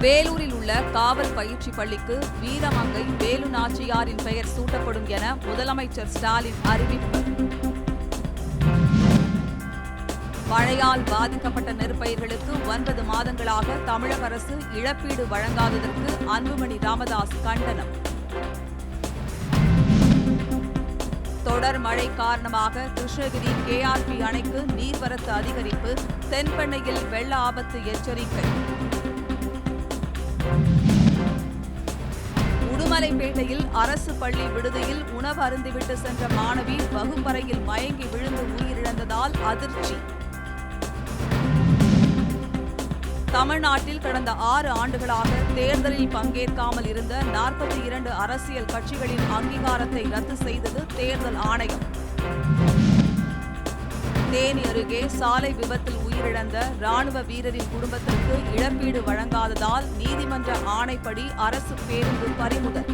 வேலூரில் உள்ள காவல் பயிற்சி பள்ளிக்கு வீரமங்கை வேலு நாச்சியாரின் பெயர் சூட்டப்படும் என முதலமைச்சர் ஸ்டாலின் அறிவிப்பு. மழையால் பாதிக்கப்பட்ட நெற்பயிர்களுக்கு ஒன்பது மாதங்களாக தமிழக அரசு இழப்பீடு வழங்காததற்கு அன்புமணி ராமதாஸ் கண்டனம். தொடர் மழை காரணமாக கிருஷ்ணகிரி கேஆர்பி அணைக்கு நீர்வரத்து அதிகரிப்பு தென்பெண்ணையில் வெள்ள ஆபத்து எச்சரிக்கை. உடுமலைப்பேட்டையில் அரசு பள்ளி விடுதியில் உணவு அருந்திவிட்டு சென்ற மாணவி வகுப்பறையில் மயங்கி விழுந்து உயிரிழந்ததால் அதிர்ச்சி. தமிழ்நாட்டில் கடந்த ஆறு ஆண்டுகளாக தேர்தலில் பங்கேற்காமல் இருந்த நாற்பத்தி இரண்டு அரசியல் கட்சிகளின் அங்கீகாரத்தை ரத்து செய்தது தேர்தல் ஆணையம். தேனி அருகே சாலை விபத்தில் உயிரிழந்த ராணுவ வீரரின் குடும்பத்திற்கு இழப்பீடு வழங்காததால் நீதிமன்ற ஆணைப்படி அரசு பேருந்து பறிமுதல்.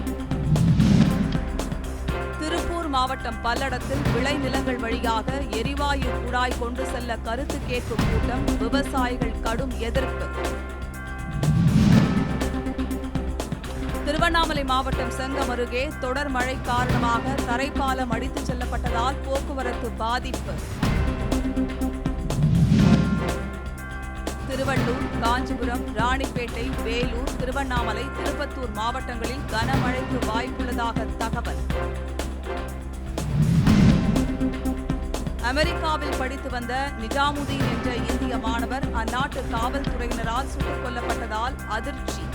திருப்பூர் மாவட்டம் பல்லடத்தில் விளைநிலங்கள் வழியாக எரிவாயு குழாய் கொண்டு செல்ல கருத்து கேட்கும் கூட்டம் விவசாயிகள் கடும் எதிர்ப்பு. திருவண்ணாமலை மாவட்டம் செங்கம் அருகே தொடர் மழை காரணமாக தரைப்பாலம் அடித்துச் செல்லப்பட்டதால் போக்குவரத்து பாதிப்பு. திருவள்ளூர் காஞ்சிபுரம் ராணிப்பேட்டை வேலூர் திருவண்ணாமலை திருப்பத்தூர் மாவட்டங்களில் கனமழைக்கு வாய்ப்புள்ளதாக தகவல். அமெரிக்காவில் படித்து வந்த நிஜாமுதீன் என்ற இந்திய மாணவர் அந்நாட்டு காவல்துறையினரால் சுட்டுக் கொல்லப்பட்டதால் அதிர்ச்சி.